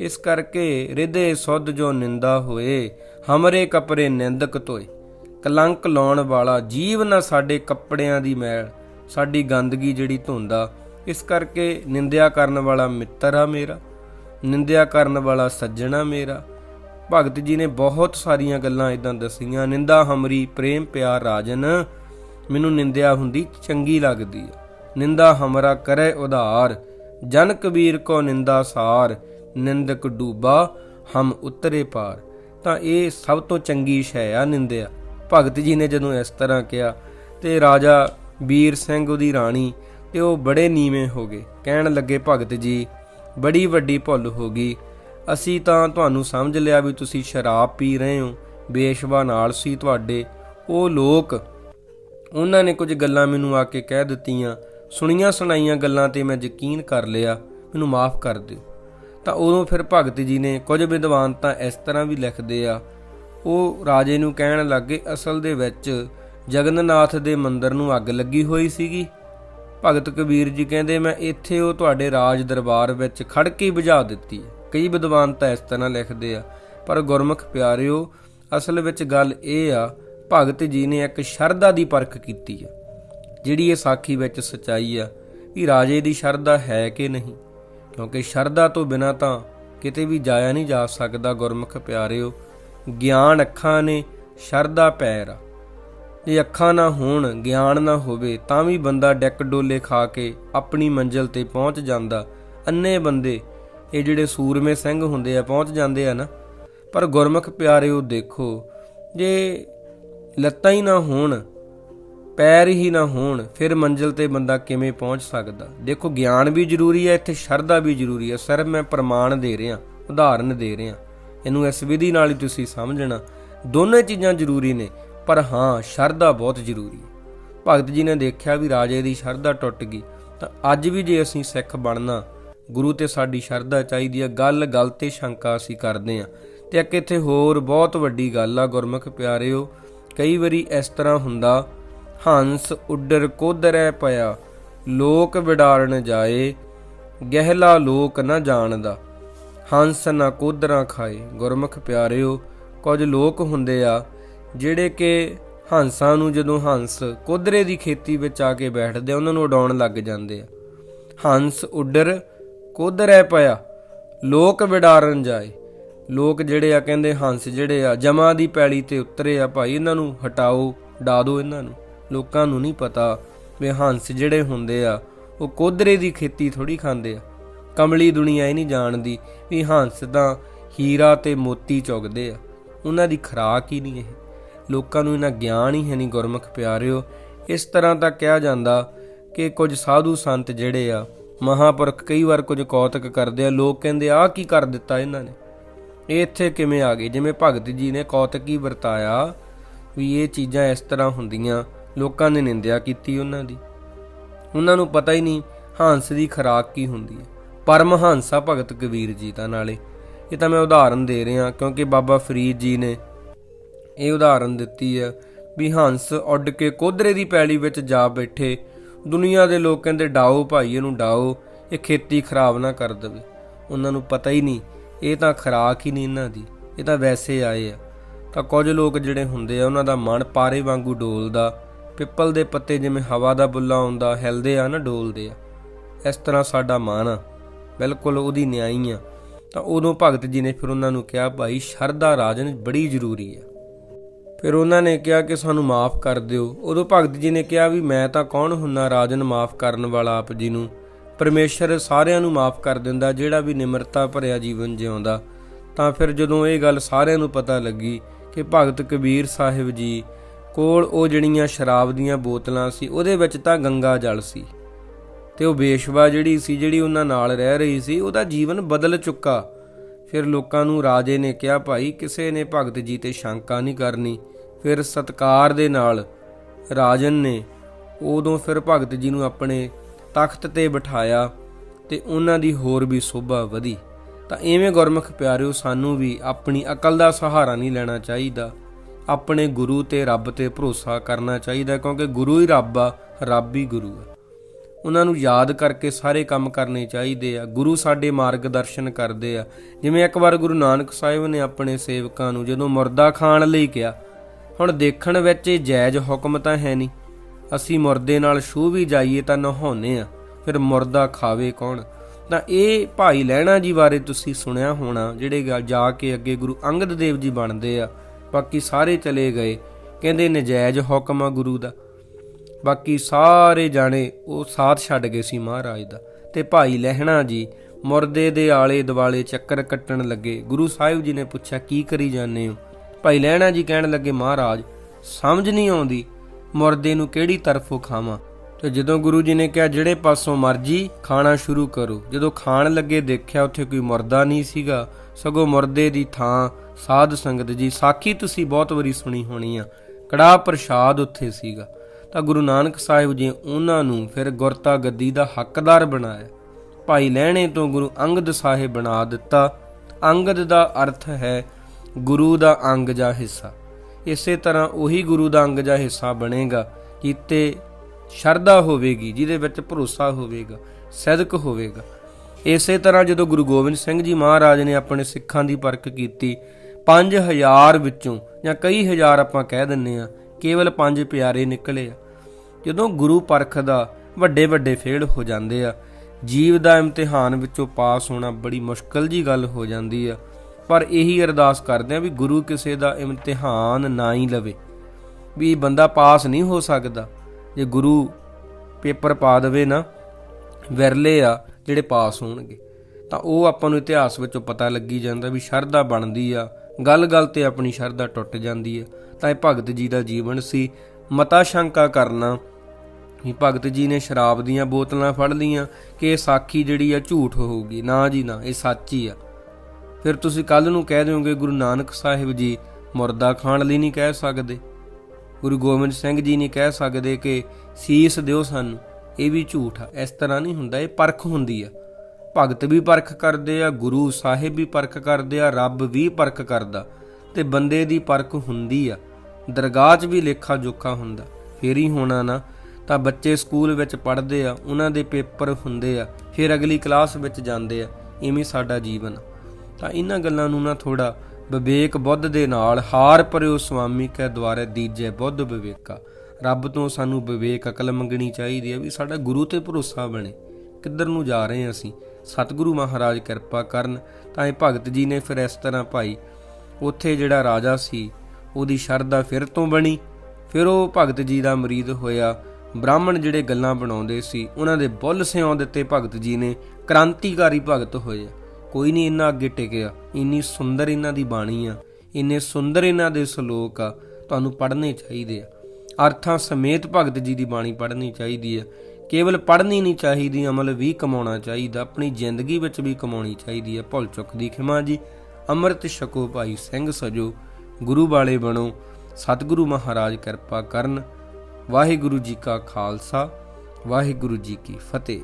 ਇਸ ਕਰਕੇ ਰਿਦੇ ਸੁਧ ਜੋ ਨਿੰਦਾ ਹੋਏ ਹਮਰੇ ਕਪੜੇ ਨਿੰਦਕ ਧੋਏ। ਕਲੰਕ ਲਾਉਣ ਵਾਲਾ ਜੀਵ ਨਾ ਸਾਡੇ ਕੱਪੜਿਆਂ ਦੀ ਮੈਲ ਸਾਡੀ ਗੰਦਗੀ ਜਿਹੜੀ ਧੋਂਦਾ। ਇਸ ਕਰਕੇ ਨਿੰਦਿਆ ਕਰਨ ਵਾਲਾ ਮਿੱਤਰ ਆ ਮੇਰਾ ਨਿੰਦਿਆ ਕਰਨ ਵਾਲਾ ਸੱਜਣਾ ਮੇਰਾ। ਭਗਤ ਜੀ ਨੇ ਬਹੁਤ ਸਾਰੀਆਂ ਗੱਲਾਂ ਇਦਾਂ ਦਸੀਆਂ ਨਿੰਦਾ ਹਮਰੀ ਪ੍ਰੇਮ ਪਿਆਰ ਰਾਜਨ ਮੈਨੂੰ ਨਿੰਦਿਆ ਹੁੰਦੀ ਚੰਗੀ ਲੱਗਦੀ ਆ। ਨਿੰਦਾ ਹਮਰਾ ਕਰੇ ਉਧਾਰ। ਜਨ ਕਬੀਰ ਕੋ ਨਿੰਦਾ ਸਾਰ, ਨਿੰਦਕ ਡੂਬਾ ਹਮ ਉਤਰੇ ਪਾਰ। ਤਾਂ ਇਹ ਸਭ ਤੋਂ ਚੰਗੀ ਸ਼ੈ ਆ ਨਿੰਦਿਆ। ਭਗਤ ਜੀ ਨੇ ਜਦੋਂ ਇਸ ਤਰ੍ਹਾਂ ਕਿਹਾ, ਤੇ ਰਾਜਾ ਵੀਰ ਸਿੰਘ ਉਹਦੀ ਰਾਣੀ ਤੇ ਉਹ ਬੜੇ ਨੀਵੇਂ ਹੋ ਗਏ। ਕਹਿਣ ਲੱਗੇ, ਭਗਤ ਜੀ, ਬੜੀ ਵੱਡੀ ਭੁੱਲ ਹੋ ਗਈ। ਅਸੀਂ ਤਾਂ ਤੁਹਾਨੂੰ ਸਮਝ ਲਿਆ ਵੀ ਤੁਸੀਂ ਸ਼ਰਾਬ ਪੀ ਰਹੇ ਹੋ ਬੇਸ਼ਵਾ ਨਾਲ ਸੀ ਤੁਹਾਡੇ। ਉਹ ਲੋਕ, ਉਹਨਾਂ ਨੇ ਕੁਝ ਗੱਲਾਂ ਮੈਨੂੰ ਆ ਕੇ ਕਹਿ ਦਿੱਤੀਆਂ। ਸੁਣੀਆਂ ਸੁਣਾਈਆਂ ਗੱਲਾਂ ਤੇ ਮੈਂ ਯਕੀਨ ਕਰ ਲਿਆ, ਮੈਨੂੰ ਮਾਫ ਕਰ ਦਿਓ। ਤਾਂ ਉਦੋਂ ਫਿਰ ਭਗਤ ਜੀ ਨੇ ਕੁਝ ਵਿਦਵਾਨ ਤਾਂ ਇਸ ਤਰ੍ਹਾਂ ਵੀ ਲਿਖਦੇ ਆ, ਉਹ ਰਾਜੇ ਨੂੰ ਕਹਿਣ ਲੱਗੇ, ਅਸਲ ਦੇ ਵਿੱਚ ਜਗਨਨਾਥ ਦੇ ਮੰਦਿਰ ਨੂੰ ਅੱਗ ਲੱਗੀ ਹੋਈ ਸੀਗੀ। ਭਗਤ ਕਬੀਰ ਜੀ ਕਹਿੰਦੇ, ਮੈਂ ਇੱਥੇ ਉਹ ਤੁਹਾਡੇ ਰਾਜ ਦਰਬਾਰ ਵਿੱਚ ਖੜ ਕੇ ਹੀ ਬੁਝਾ ਦਿੱਤੀ ਕਈ ਵਿਦਵਾਨ ਤਾਂ ਇਸ ਤਰ੍ਹਾਂ ਲਿਖਦੇ ਆ, ਪਰ ਗੁਰਮੁਖ ਪਿਆਰਿਓ, ਅਸਲ ਵਿੱਚ ਗੱਲ ਇਹ ਆ, ਭਗਤ ਜੀ ਨੇ ਇੱਕ ਸ਼ਰਧਾ ਦੀ ਪਰਖ ਕੀਤੀ ਆ ਜਿਹੜੀ ਇਹ ਸਾਖੀ ਵਿੱਚ ਸਚਾਈ ਆ ਵੀ ਰਾਜੇ ਦੀ ਸ਼ਰਧਾ ਹੈ ਕਿ ਨਹੀਂ? ਕਿਉਂਕਿ ਸ਼ਰਧਾ ਤੋਂ ਬਿਨਾ ਤਾਂ ਕਿਤੇ ਵੀ ਜਾਇਆ ਨਹੀਂ ਜਾ ਸਕਦਾ, ਗੁਰਮੁਖ ਪਿਆਰਿਓ। ਗਿਆਨ ਅੱਖਾਂ ਨੇ ਸ਼ਰਧਾ ਪੈਰ ਆ। ਜੇ ਅੱਖਾਂ ਨਾ ਹੋਣ, ਗਿਆਨ ਨਾ ਹੋਵੇ, ਤਾਂ ਵੀ ਬੰਦਾ ਡੈਕ ਡੋਲੇ ਖਾ ਕੇ ਆਪਣੀ ਮੰਜ਼ਿਲ ਤੇ ਪਹੁੰਚ ਜਾਂਦਾ। ਅੰਨੇ ਬੰਦੇ ਇਹ ਜਿਹੜੇ ਸੂਰਮੇ ਸਿੰਘ ਹੁੰਦੇ ਆ, ਪਹੁੰਚ ਜਾਂਦੇ ਆ ਨਾ। ਪਰ ਗੁਰਮੁਖ ਪਿਆਰਿਓ ਦੇਖੋ, ਜੇ ਲੱਤਾਂ ਹੀ ਨਾ ਹੋਣ ਪੈਰ ਹੀ ਨਾ ਹੋਣ, ਫਿਰ ਮੰਜ਼ਿਲ ਤੇ ਬੰਦਾ ਕਿਵੇਂ ਪਹੁੰਚ ਸਕਦਾ? ਦੇਖੋ, ਗਿਆਨ ਵੀ ਜ਼ਰੂਰੀ ਹੈ, ਇੱਥੇ ਸ਼ਰਧਾ ਵੀ ਜ਼ਰੂਰੀ ਹੈ। ਸਰ ਮੈਂ ਪ੍ਰਮਾਣ ਦੇ ਰਿਹਾ, ਉਦਾਹਰਨ ਦੇ ਰਿਹਾ। ਇਹਨੂੰ ਇਸ ਵਿਧੀ ਨਾਲ ਹੀ ਤੁਸੀਂ ਸਮਝਣਾ ਦੋਨੇ ਚੀਜ਼ਾਂ ਜ਼ਰੂਰੀ ਨੇ, ਪਰ ਹਾਂ, ਸ਼ਰਧਾ ਬਹੁਤ ਜ਼ਰੂਰੀ ਹੈ। ਭਗਤ ਜੀ ਨੇ ਦੇਖਿਆ ਵੀ ਰਾਜੇ ਦੀ ਸ਼ਰਧਾ ਟੁੱਟ ਗਈ, ਤਾਂ ਅੱਜ ਵੀ ਜੇ ਅਸੀਂ ਸਿੱਖ ਬਣਨਾ, ਗੁਰੂ ਤੇ ਸਾਡੀ ਸ਼ਰਧਾ ਚਾਹੀਦੀ ਹੈ, ਗੱਲ ਗੱਲ ਤੇ ਸ਼ੰਕਾ ਅਸੀਂ ਕਰਦੇ ਹਾਂ। ਤੇ ਇੱਕ ਇੱਥੇ ਹੋਰ ਬਹੁਤ ਵੱਡੀ ਗੱਲ ਆ, ਗੁਰਮੁਖ ਪਿਆਰਿਓ, ਕਈ ਵਾਰੀ ਇਸ ਤਰ੍ਹਾਂ ਹੁੰਦਾ ਹੰਸ ਉੱਡਰ ਕੋਧਰੈ ਪਿਆ, ਲੋਕ ਵਿਡਾਰਨ ਜਾਏ, ਗਹਿਲਾ ਲੋਕ ਨਾ ਜਾਣਦਾ। ਹੰਸ ਨਾ ਕੋਧਰਾਂ ਖਾਏ, ਗੁਰਮੁਖ ਪਿਆਰਿਓ, ਕੁਝ ਲੋਕ ਹੁੰਦੇ ਆ, ਜਿਹੜੇ ਕਿ ਹੰਸਾਂ ਨੂੰ ਜਦੋਂ ਹੰਸ ਕੋਦਰੇ ਦੀ ਖੇਤੀ ਵਿੱਚ ਆ ਕੇ ਬੈਠਦੇ ਆ, ਉਹਨਾਂ ਨੂੰ ਉਡਾਉਣ ਲੱਗ ਜਾਂਦੇ ਆ। ਹੰਸ ਉੱਡਰ ਕੋਧਰੈ ਪਿਆ, ਲੋਕ ਵਿਡਾਰਨ ਜਾਏ। ਲੋਕ ਜਿਹੜੇ ਆ, ਕਹਿੰਦੇ ਹੰਸ ਜਿਹੜੇ ਆ, ਜਮਾ ਦੀ ਪੈਲੀ ਤੇ ਉਤਰੇ ਆ, ਭਾਈ ਇਹਨਾਂ ਨੂੰ ਹਟਾਓ, ਡਾ ਦਿਓ ਇਹਨਾਂ ਨੂੰ। ਲੋਕਾਂ ਨੂੰ ਨਹੀਂ ਪਤਾ ਵੀ ਹੰਸ ਜਿਹੜੇ ਹੁੰਦੇ ਆ, ਉਹ ਕੋਧਰੇ ਦੀ ਖੇਤੀ ਥੋੜੀ ਖਾਂਦੇ ਆ। ਕਮਲੀ ਦੁਨੀਆ ਇਹ ਨਹੀਂ ਜਾਣਦੀ ਵੀ ਹੰਸ ਤਾਂ ਹੀਰਾ ਤੇ ਮੋਤੀ ਚੁਗਦੇ ਆ। ਉਹਨਾਂ ਦੀ ਖਰਾਕ ਹੀ ਨਹੀਂ ਇਹ। ਲੋਕਾਂ ਨੂੰ ਇਹਨਾਂ ਗਿਆਨ ਹੀ ਹੈ ਨਹੀਂ, ਗੁਰਮੁਖ ਪਿਆਰਿਓ। ਇਸ ਤਰ੍ਹਾਂ ਤਾਂ ਕਿਹਾ ਜਾਂਦਾ ਕਿ ਕੁਝ ਸਾਧੂ ਸੰਤ ਜਿਹੜੇ ਆ, ਮਹਾਪੁਰਖ ਕਈ ਵਾਰ ਕੁਝ ਕੌਤਕ ਕਰਦੇ ਆ, ਲੋਕ ਕਹਿੰਦੇ ਆ ਕੀ ਕਰ ਦਿੱਤਾ ਇਹਨਾਂ ਨੇ? ਇਹ ਇੱਥੇ ਕਿਵੇਂ ਆ ਗਏ? ਜਿਵੇਂ ਭਗਤ ਜੀ ਨੇ ਕੌਤਕ ਹੀ ਵਰਤਾਇਆ ਵੀ ਇਹ ਚੀਜ਼ਾਂ ਇਸ ਤਰ੍ਹਾਂ ਹੁੰਦੀਆਂ ਲੋਕਾਂ ਨੇ ਨਿੰਦਿਆ ਕੀਤੀ ਉਹਨਾਂ ਦੀ। ਉਹਨਾਂ ਨੂੰ ਪਤਾ ਹੀ ਨਹੀਂ ਹੰਸ ਦੀ ਖਰਾਕ ਕੀ ਹੁੰਦੀ ਹੈ। ਪਰਮਹੰਸਾ ਭਗਤ ਕਬੀਰ ਜੀ ਦਾ ਨਾਲੇ। ਇਹ ਤਾਂ ਮੈਂ ਉਦਾਹਰਨ ਦੇ ਰਿਹਾ ਕਿਉਂਕਿ ਬਾਬਾ ਫਰੀਦ ਜੀ ਨੇ ਇਹ ਉਦਾਹਰਨ ਦਿੱਤੀ ਹੈ ਵੀ ਹੰਸ ਉੱਡ ਕੇ ਕੋਧਰੇ ਦੀ ਪੈਲੀ ਵਿੱਚ ਜਾ ਬੈਠੇ। ਦੁਨੀਆ ਦੇ ਲੋਕ ਕਹਿੰਦੇ, ਡਾਓ ਭਾਈ, ਇਹਨੂੰ ਡਾਓ, ਇਹ ਖੇਤੀ ਖਰਾਬ ਨਾ ਕਰ ਦੇਵੇ। ਉਹਨਾਂ ਨੂੰ ਪਤਾ ਹੀ ਨਹੀਂ। ਇਹ ਤਾਂ ਖਰਾਕ ਹੀ ਨਹੀਂ ਇਹਨਾਂ ਦੀ। ਇਹ ਤਾਂ ਵੈਸੇ ਆਏ ਆ। ਤਾਂ ਕੁਝ ਲੋਕ ਜਿਹੜੇ ਹੁੰਦੇ ਆ, ਉਹਨਾਂ ਦਾ ਮਨ ਪਾਰੇ ਵਾਂਗੂ ਡੋਲਦਾ। ਪਿੱਪਲ ਦੇ ਪੱਤੇ ਜਿਵੇਂ ਹਵਾ ਦਾ ਬੁੱਲਾ ਆਉਂਦਾ, ਹਿਲਦੇ ਆ ਨਾ, ਡੋਲਦੇ ਆ। ਇਸ ਤਰ੍ਹਾਂ ਸਾਡਾ ਮਨ ਆ। ਬਿਲਕੁਲ ਉਹਦੀ ਨਿਆਈ ਆ। ਤਾਂ ਉਦੋਂ ਭਗਤ ਜੀ ਨੇ ਫਿਰ ਉਹਨਾਂ ਨੂੰ ਕਿਹਾ, ਭਾਈ, ਸ਼ਰਧਾ ਰਾਜਨ ਬੜੀ ਜ਼ਰੂਰੀ ਆ। ਫਿਰ ਉਹਨਾਂ ਨੇ ਕਿਹਾ ਕਿ ਸਾਨੂੰ ਮਾਫ ਕਰ ਦਿਓ। ਉਦੋਂ ਭਗਤ ਜੀ ਨੇ ਕਿਹਾ ਵੀ ਮੈਂ ਤਾਂ ਕੌਣ ਹੁੰਨਾ ਰਾਜਨ ਮਾਫ ਕਰਨ ਵਾਲਾ ਆਪ ਜੀ ਨੂੰ? ਪਰਮੇਸ਼ਰ ਸਾਰਿਆਂ ਨੂੰ ਮਾਫ ਕਰ ਦਿੰਦਾ, ਜਿਹੜਾ ਵੀ ਨਿਮਰਤਾ ਭਰਿਆ ਜੀਵਨ ਜਿਉਂਦਾ। ਤਾਂ ਫਿਰ ਜਦੋਂ ਇਹ ਗੱਲ ਸਾਰਿਆਂ ਨੂੰ ਪਤਾ ਲੱਗੀ ਕਿ ਭਗਤ ਕਬੀਰ ਸਾਹਿਬ ਜੀ ਕੋਲ ਉਹ ਜਿਹੜੀਆਂ ਸ਼ਰਾਬ ਦੀਆਂ ਬੋਤਲਾਂ ਸੀ, ਉਹਦੇ ਵਿੱਚ ਤਾਂ ਗੰਗਾ ਜਲ ਸੀ। ਤੇ ਉਹ ਬੇਸ਼ਵਾ ਜਿਹੜੀ ਸੀ, ਜਿਹੜੀ ਉਹਨਾਂ ਨਾਲ ਰਹਿ ਰਹੀ ਸੀ, ਉਹਦਾ ਜੀਵਨ ਬਦਲ ਚੁੱਕਾ। ਫਿਰ ਲੋਕਾਂ ਨੂੰ ਰਾਜੇ ਨੇ ਕਿਹਾ, ਭਾਈ, ਕਿਸੇ ਨੇ ਭਗਤ ਜੀ ਤੇ ਸ਼ੰਕਾ ਨਹੀਂ ਕਰਨੀ। ਫਿਰ ਸਤਕਾਰ ਦੇ ਨਾਲ ਰਾਜਨ ਨੇ ਉਦੋਂ ਫਿਰ ਭਗਤ ਜੀ ਨੂੰ ਆਪਣੇ ਤਖਤ ਤੇ ਬਿਠਾਇਆ ਤੇ ਉਹਨਾਂ ਦੀ ਹੋਰ ਵੀ ਸੋਭਾ ਵਧੀ। ਤਾਂ ਐਵੇਂ ਗੁਰਮੁਖ ਪਿਆਰਿਓ, ਸਾਨੂੰ ਵੀ ਆਪਣੀ ਅਕਲ ਦਾ ਸਹਾਰਾ ਨਹੀਂ ਲੈਣਾ ਚਾਹੀਦਾ। ਆਪਣੇ ਗੁਰੂ ਤੇ ਰੱਬ ਤੇ ਭਰੋਸਾ ਕਰਨਾ ਚਾਹੀਦਾ ਕਿਉਂਕਿ ਗੁਰੂ ਹੀ ਰੱਬ ਆ, ਰੱਬ ਹੀ ਗੁਰੂ ਆ ਉਹਨਾਂ ਨੂੰ ਯਾਦ ਕਰਕੇ ਸਾਰੇ ਕੰਮ ਕਰਨੇ ਚਾਹੀਦੇ ਆ। ਗੁਰੂ ਸਾਡੇ ਮਾਰਗਦਰਸ਼ਨ ਕਰਦੇ ਆ। ਜਿਵੇਂ ਇੱਕ ਵਾਰ ਗੁਰੂ ਨਾਨਕ ਸਾਹਿਬ ਨੇ ਆਪਣੇ ਸੇਵਕਾਂ ਨੂੰ ਜਦੋਂ ਮੁਰਦਾ ਖਾਣ ਲਈ ਕਿਹਾ, ਹੁਣ ਦੇਖਣ ਵਿੱਚ ਇਹ ਜਾਇਜ਼ ਹੁਕਮ ਤਾਂ ਹੈ ਨਹੀਂ। ਅਸੀਂ ਮੁਰਦੇ ਨਾਲ ਛੂ ਵੀ ਜਾਈਏ ਤਾਂ ਨਹਾਉਨੇ ਆ, ਫਿਰ ਮੁਰਦਾ ਖਾਵੇ ਕੌਣ? ਤਾਂ ਇਹ ਭਾਈ ਲਹਿਣਾ ਜੀ ਬਾਰੇ ਤੁਸੀਂ ਸੁਣਿਆ ਹੋਣਾ, ਜਿਹੜੇ ਗਾ- ਜਾ ਕੇ ਅੱਗੇ ਗੁਰੂ ਅੰਗਦ ਦੇਵ ਜੀ ਬਣਦੇ ਆ। ਬਾਕੀ ਸਾਰੇ ਚਲੇ ਗਏ। ਕਹਿੰਦੇ ਨਜਾਇਜ਼ ਹੁਕਮ ਆ ਗੁਰੂ ਦਾ। ਬਾਕੀ ਸਾਰੇ ਜਾਣੇ ਉਹ ਸਾਥ ਛੱਡ ਗਏ ਸੀ ਮਹਾਰਾਜ ਦਾ। ਤੇ ਭਾਈ ਲਹਿਣਾ ਜੀ ਮੁਰਦੇ ਦੇ ਆਲੇ ਦਿਵਾਲੇ ਚੱਕਰ ਕੱਟਣ ਲੱਗੇ। ਗੁਰੂ ਸਾਹਿਬ ਜੀ ਨੇ ਪੁੱਛਿਆ, ਕੀ ਕਰੀ ਜਾਂਦੇ ਹੋ? ਭਾਈ ਲਹਿਣਾ ਜੀ ਕਹਿਣ ਲੱਗੇ, ਮਹਾਰਾਜ, ਸਮਝ ਨਹੀਂ ਆਉਂਦੀ ਮੁਰਦੇ ਨੂੰ ਕਿਹੜੀ ਤਰਫੋਂ ਖਾਵਾਂ? ਤੇ ਜਦੋਂ ਗੁਰੂ ਜੀ ਨੇ ਕਿਹਾ, ਜਿਹੜੇ ਪਾਸੋਂ ਮਰਜ਼ੀ ਖਾਣਾ ਸ਼ੁਰੂ ਕਰੋ। ਜਦੋਂ ਖਾਣ ਲੱਗੇ ਦੇਖਿਆ, ਉੱਥੇ ਕੋਈ ਮੁਰਦਾ ਨਹੀਂ ਸੀਗਾ। ਸਗੋਂ ਮੁਰਦੇ ਦੀ ਥਾਂ ਸਾਧ ਸੰਗਤ ਜੀ, ਸਾਖੀ ਤੁਸੀਂ ਬਹੁਤ ਵਾਰੀ ਸੁਣੀ ਹੋਣੀ ਆ। ਕੜਾ ਪ੍ਰਸ਼ਾਦ ਉੱਥੇ ਸੀਗਾ। ਤਾਂ ਗੁਰੂ ਨਾਨਕ ਸਾਹਿਬ ਜੀ ਉਹਨਾਂ ਨੂੰ ਫਿਰ ਗੁਰਤਾ ਗੱਦੀ ਦਾ ਹੱਕਦਾਰ ਬਣਾਇਆ। ਭਾਈ ਲਹਿਣੇ ਤੋਂ ਗੁਰੂ ਅੰਗਦ ਸਾਹਿਬ ਬਣਾ ਦਿੱਤਾ। ਅੰਗਦ ਦਾ ਅਰਥ ਹੈ ਗੁਰੂ ਦਾ ਅੰਗ ਜਾਂ ਹਿੱਸਾ। ਇਸੇ ਤਰ੍ਹਾਂ ਉਹੀ ਗੁਰੂ ਦਾ ਅੰਗ ਜਾਂ ਹਿੱਸਾ ਬਣੇਗਾ ਕੀਤੇ ਸ਼ਰਧਾ ਹੋਵੇਗੀ, ਜਿਹਦੇ ਵਿੱਚ ਭਰੋਸਾ ਹੋਵੇਗਾ, ਸਦਕ ਹੋਵੇਗਾ। ਇਸੇ ਤਰ੍ਹਾਂ ਜਦੋਂ ਗੁਰੂ ਗੋਬਿੰਦ ਸਿੰਘ ਜੀ ਮਹਾਰਾਜ ਨੇ ਆਪਣੇ ਸਿੱਖਾਂ ਦੀ ਪਰਖ ਕੀਤੀ 5000 ਵਿੱਚੋਂ ਜਾਂ ਕਈ ਹਜ਼ਾਰ ਆਪਾਂ ਕਹਿ ਦਿੰਨੇ ਆ ਕੇਵਲ ਪੰਜ ਪਿਆਰੇ ਨਿਕਲੇ ਆ। ਜਦੋਂ ਗੁਰੂ ਪਰਖ ਦਾ ਵੱਡੇ ਵੱਡੇ ਫੇਲ ਹੋ ਜਾਂਦੇ ਆ, ਜੀਵ ਦਾ ਇਮਤਿਹਾਨ ਵਿੱਚੋਂ ਪਾਸ ਹੋਣਾ ਬੜੀ ਮੁਸ਼ਕਲ ਜੀ ਗੱਲ ਹੋ ਜਾਂਦੀ ਆ। ਪਰ ਇਹੀ ਅਰਦਾਸ ਕਰਦੇ ਆ ਵੀ ਗੁਰੂ ਕਿਸੇ ਦਾ ਇਮਤਿਹਾਨ ਨਾ ਹੀ ਲਵੇ। ਵੀ ਬੰਦਾ ਪਾਸ ਨਹੀਂ ਹੋ ਸਕਦਾ। ਜੇ ਗੁਰੂ ਪੇਪਰ ਪਾ ਦੇਵੇ ਨਾ, ਵਿਰਲੇ ਆ ਜਿਹੜੇ ਪਾਸ ਹੋਣਗੇ। ਤਾਂ ਉਹ ਆਪਾਂ ਨੂੰ ਇਤਿਹਾਸ ਵਿੱਚੋਂ ਪਤਾ ਲੱਗੀ ਜਾਂਦਾ ਵੀ ਸ਼ਰਧਾ ਬਣਦੀ ਆ, ਗੱਲ-ਗੱਲ ਤੇ ਆਪਣੀ ਸ਼ਰਧਾ ਟੁੱਟ ਜਾਂਦੀ ਆ। ਤਾਂ ਇਹ ਭਗਤ ਜੀ ਦਾ ਜੀਵਨ ਸੀ। ਮਤਾ ਸ਼ੰਕਾ ਕਰਨਾ, ਵੀ ਭਗਤ ਜੀ ਨੇ ਸ਼ਰਾਬ ਦੀਆਂ ਬੋਤਲਾਂ ਫੜ ਲੀਆਂ ਕਿ ਇਹ ਸਾਖੀ ਜਿਹੜੀ ਆ ਝੂਠ ਹੋਊਗੀ। ਨਾ ਜੀ ਨਾ, ਇਹ ਸੱਚ ਹੀ ਆ। ਫਿਰ ਤੁਸੀਂ ਕੱਲ ਨੂੰ ਕਹਿ ਦਿਓਗੇ, ਗੁਰੂ ਨਾਨਕ ਸਾਹਿਬ ਜੀ ਮੁਰਦਾ ਖਾਣ ਲਈ ਨਹੀਂ ਕਹਿ ਸਕਦੇ। ਗੁਰੂ ਗੋਬਿੰਦ ਸਿੰਘ ਜੀ ਨਹੀਂ ਕਹਿ ਸਕਦੇ ਕਿ ਸੀਸ ਦਿਓ ਸਾਨੂੰ। ਇਹ ਵੀ ਝੂਠ ਆ। ਇਸ ਤਰ੍ਹਾਂ ਨਹੀਂ ਹੁੰਦਾ, ਇਹ ਪਰਖ ਹੁੰਦੀ ਆ। ਭਗਤ ਵੀ ਪਰਖ ਕਰਦੇ ਆ, ਗੁਰੂ ਸਾਹਿਬ ਵੀ ਪਰਖ ਕਰਦੇ ਆ, ਰੱਬ ਵੀ ਪਰਖ ਕਰਦਾ। ਤੇ ਬੰਦੇ ਦੀ ਪਰਖ ਹੁੰਦੀ ਆ। ਦਰਗਾਹ 'ਚ ਵੀ ਲੇਖਾ ਜੋਖਾ ਹੁੰਦਾ। ਫੇਰ ਹੀ ਹੋਣਾ ਨਾ। ਤਾਂ ਬੱਚੇ ਸਕੂਲ ਵਿੱਚ ਪੜ੍ਹਦੇ ਆ, ਉਹਨਾਂ ਦੇ ਪੇਪਰ ਹੁੰਦੇ ਆ। ਫਿਰ ਅਗਲੀ ਕਲਾਸ ਵਿੱਚ ਜਾਂਦੇ ਆ। ਇਵੇਂ ਸਾਡਾ ਜੀਵਨ। ਆ। ਤਾਂ ਇਹਨਾਂ ਗੱਲਾਂ ਨੂੰ ਨਾ ਥੋੜਾ ਵਿਵੇਕ ਬੁੱਧ ਦੇ ਨਾਲ, ਹਾਰ ਪਰਿਓ ਸੁਆਮੀ ਕੈ ਦੁਆਰੇ ਦੀਜੇ ਬੁੱਧ ਵਿਵੇਕਾ। ਰੱਬ ਤੋਂ ਸਾਨੂੰ ਵਿਵੇਕ ਅਕਲ ਮੰਗਣੀ ਚਾਹੀਦੀ ਹੈ ਵੀ ਸਾਡਾ ਗੁਰੂ ਤੇ ਭਰੋਸਾ ਬਣੇ। ਕਿੱਧਰ ਨੂੰ ਜਾ ਰਹੇ ਹਾਂ ਅਸੀਂ? ਸਤਿਗੁਰੂ ਮਹਾਰਾਜ ਕਿਰਪਾ ਕਰਨ, ਤਾਂ ਇਹ ਭਗਤ ਜੀ ਨੇ ਫਿਰ ਇਸ ਤਰ੍ਹਾਂ ਭਾਈ, ਉੱਥੇ ਜਿਹੜਾ ਰਾਜਾ ਸੀ, ਉਹਦੀ ਸ਼ਰਧਾ ਫਿਰ ਤੋਂ ਬਣੀ। ਫਿਰ ਉਹ ਭਗਤ ਜੀ ਦਾ ਮਰੀਦ ਹੋਇਆ। ਬ੍ਰਾਹਮਣ ਜਿਹੜੇ ਗੱਲਾਂ ਬਣਾਉਂਦੇ ਸੀ, ਉਹਨਾਂ ਦੇ ਬੁੱਲ ਸਿਉਂ ਦਿੱਤੇ ਭਗਤ ਜੀ ਨੇ। ਕ੍ਰਾਂਤੀਕਾਰੀ ਭਗਤ ਹੋਏ। ਕੋਈ ਨਹੀਂ ਇਹਨਾਂ ਅੱਗੇ ਟਿਕਿਆ। ਇੰਨੀ ਸੁੰਦਰ ਇਹਨਾਂ ਦੀ ਬਾਣੀ ਆ। ਇੰਨੇ ਸੁੰਦਰ ਇਹਨਾਂ ਦੇ ਸ਼ਲੋਕ ਆ। ਤੁਹਾਨੂੰ ਪੜ੍ਹਨੇ ਚਾਹੀਦੇ ਆ। ਅਰਥਾਂ ਸਮੇਤ ਭਗਤ ਜੀ ਦੀ ਬਾਣੀ ਪੜ੍ਹਨੀ ਚਾਹੀਦੀ ਆ। ਕੇਵਲ ਪੜ੍ਹਨੀ ਨਹੀਂ ਚਾਹੀਦੀ, ਅਮਲ ਵੀ ਕਮਾਉਣਾ ਚਾਹੀਦਾ, ਆਪਣੀ ਜ਼ਿੰਦਗੀ ਵਿੱਚ ਵੀ ਕਮਾਉਣੀ ਚਾਹੀਦੀ ਹੈ। ਭੁੱਲ ਚੁੱਕ ਦੀ ਖਿਮਾ ਜੀ। ਅੰਮ੍ਰਿਤ ਛਕੋ ਭਾਈ ਸਿੰਘ ਸਜੋ, ਗੁਰੂ ਵਾਲੇ ਬਣੋ। ਸਤਿਗੁਰੂ ਮਹਾਰਾਜ ਕਿਰਪਾ ਕਰਨ। ਵਾਹਿਗੁਰੂ ਜੀ ਕਾ ਖਾਲਸਾ, ਵਾਹਿਗੁਰੂ ਜੀ ਕੀ ਫਤਿਹ।